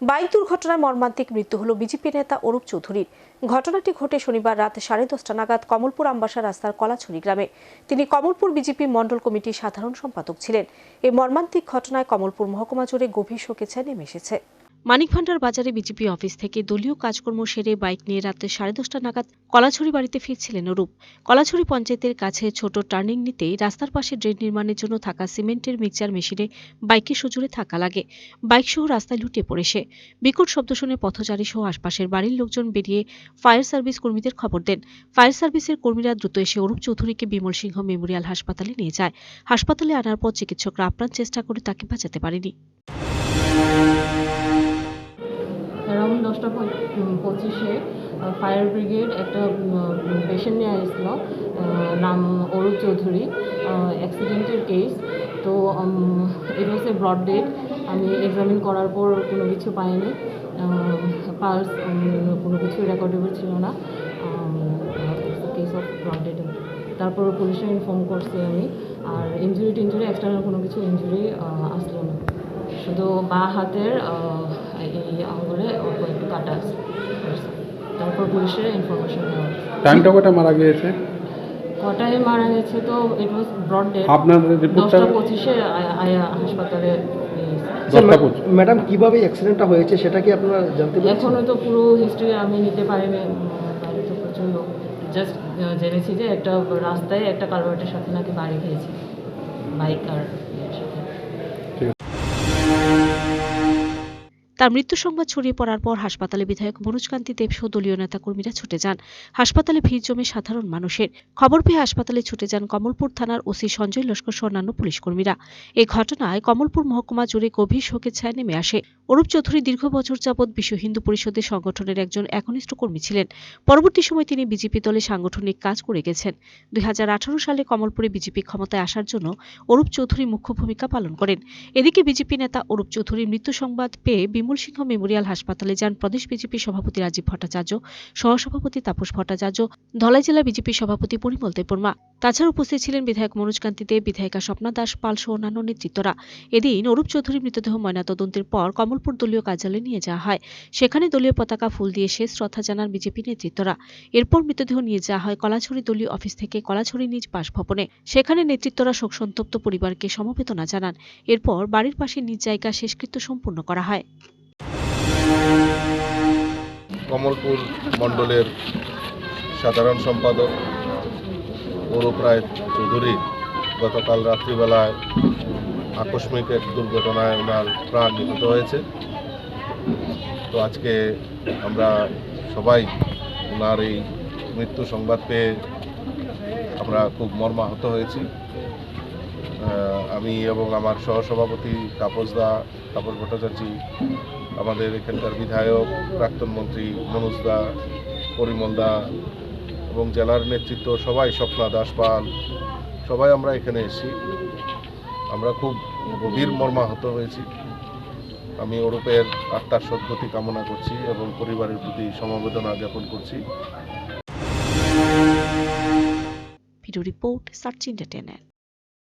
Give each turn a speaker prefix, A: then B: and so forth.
A: Bike দুর্ঘটনায় মর্মান্তিক মৃত্যু হল বিজেপি নেতা অরূপ চৌধুরীর। ঘটনাটি ঘটে শনিবার রাত সাড়ে দশটা নাগাদ কমলপুর আম্বাসা রাস্তার কলাছড়ি গ্রামে। তিনি কমলপুর বিজেপি মণ্ডল কমিটির সাধারণ সম্পাদক ছিলেন। এই মর্মান্তিক ঘটনায় কমলপুর মহকুমা জুড়ে গভীর শোকে নেমে এসেছে। মানিক ভান্ডার বাজারে বিজেপি অফিস থেকে দলীয় কাজকর্ম সেরে বাইক নিয়ে রাত্রে সাড়ে দশটা নাগাদ কলাছড়ি বাড়িতে ফিরছিলেন অরূপ। কলাছড়ি পঞ্চায়েতের কাছে ছোট টার্নিং নিতেই রাস্তার পাশে ড্রেন নির্মাণের জন্য থাকা সিমেন্টের মিক্সচার মেশিনে বাইকে সজোরে থাকা লাগে। বাইক সহ রাস্তায় লুটে পড়ে সে। বিকট শব্দ শুনে পথচারী সহ আশপাশের বাড়ির লোকজন বেরিয়ে ফায়ার সার্ভিস কর্মীদের খবর দেন। ফায়ার সার্ভিসের কর্মীরা দ্রুত এসে অরূপ চৌধুরীকে বিমল সিংহ মেমোরিয়াল হাসপাতালে নিয়ে যায়। হাসপাতালে আনার পর চিকিৎসকরা আপ্রাণ চেষ্টা করে তাকে বাঁচাতে পারেনি।
B: দশটা পঁচিশে ফায়ার ব্রিগেড একটা পেশেন্ট নিয়ে আসছিল নাম অরূপ চৌধুরী অ্যাক্সিডেন্টের কেস তো it was a brought dead আমি এক্সামিন করার পর কোনো কিছু পাইনি। পার্স কোনো কিছু রেকর্ডেবল ছিল না। কেস অফ ব্রড ডেট তারপর পুলিশে ইনফর্ম করছি আমি। আর ইঞ্জুরি টিঞ্জুরি এক্সটার্নাল কোনো কিছু ইঞ্জুরি আসলো না। শুধু বা হাতের এই কাটা তারপর পুলিশের ইনফরমেশন দেওয়া
C: টাইমটা কটা মারা গিয়েছে?
B: কটায় মারা গেছে তো ইট ওয়াজ ব্রড ডেট
C: আপনার রিপোর্টটা
B: দশটা পঁচিশে আয়া- আয়া হাসপাতালে
D: ম্যাডাম কীভাবে অ্যাক্সিডেন্টটা হয়েছে সেটা কি আপনারা জানতে পেরেছেন?
B: এখনও তো পুরো হিস্ট্রি আমি নিতে পারিনি। তো প্রচুর লোক। জাস্ট জেনেছি যে একটা রাস্তায় একটা কালভার্টের সাথে নাকি বাড়ি খেয়েছি। বাইক আর
A: তার মৃত্যু সংবাদ ছড়িয়ে পড়ার পর হাসপাতালে বিধায়ক মনোজকান্তি দেব সহ দলীয় নেতাকর্মীরা ছুটে যান। হাসপাতালে ভিড় জমে সাধারণ মানুষের। খবর পেয়ে হাসপাতালে ছুটে যান কমলপুর থানার ওসি সঞ্জয় লস্কর সহ অন্যান্য পুলিশ কর্মীরা। এই ঘটনায় কমলপুর মহকুমা জুড়ে গভীর শোকের ছায়া নেমে আসে। অরূপ চৌধুরী দীর্ঘ বছর যাবৎ বিশ্ব হিন্দু পরিষদের সংগঠনের একজন একনিষ্ঠ কর্মী ছিলেন। পরবর্তী সময় তিনি বিজেপি দলে সাংগঠনিক কাজ করে গেছেন। দুই হাজার আঠারো সালে কমলপুরে বিজেপি ক্ষমতায় আসার জন্য অরূপ চৌধুরী মুখ্য ভূমিকা পালন করেন। এদিকে বিজেপি নেতা অরূপ চৌধুরীর মৃত্যু সংবাদ পেয়ে বিমল সিংহ মেমোরিয়াল হাসপাতালে যান প্রদেশ বিজেপি সভাপতি রাজীব ভট্টাচার্য, সহসভাপতি তাপস ভট্টাচার্য, ধলাই জেলা বিজেপি সভাপতি পরিমল দেববর্মা। তাছাড়া উপস্থিত ছিলেন বিধায়ক মনোজ কান্তি দেব বিধায়িকা স্বপ্না দাস, পাল সহ অন্যান্য নেতৃত্বরা। এদিন অরূপ চৌধুরীর মৃতদেহ ময়নাতদন্তের পর কমলপুর দলীয় কার্যালয়ে নিয়ে যাওয়া হয়। সেখানে দলীয় পতাকা ফুল দিয়ে শেষ শ্রদ্ধা জানান বিজেপি নেতৃত্বরা। এরপর মৃতদেহ নিয়ে যাওয়া হয় কলাছড়ি দলীয় অফিস থেকে কলাছড়ি নিজ বাসভবনে। সেখানে নেতৃত্বরা শোকসন্তপ্ত পরিবারকে সমবেদনা জানান। এরপর বাড়ির পাশে নিজ জায়গা শেষকৃত্য সম্পূর্ণ করা হয়।
E: কমলপুর মণ্ডলের সাধারণ সম্পাদক অরূপ রায় চৌধুরী গতকাল রাত্রিবেলায় আকস্মিক এক দুর্ঘটনায় ওনার প্রাণ নিহত হয়েছে। তো আজকে আমরা সবাই ওনার এই মৃত্যু সংবাদ পেয়ে আমরা খুব মর্মাহত হয়েছি। আমি এবং আমার সহসভাপতি তাপস দা, তাপস ভট্টাচার্য আমাদের এখানকার বিধায়ক, প্রাক্তন মন্ত্রী মনোজ দা, পরিমল দা এবং জেলার নেতৃত্ব সবাই স্বপ্না দাস পাল সবাই আমরা এখানে এসেছি। আমরা খুব গভীর মর্মাহত হয়েছি। আমি ওরূপের আত্মার সদ্গতি কামনা করছি এবং পরিবারের প্রতি সমবেদনা জ্ঞাপন করছি।
A: Report search India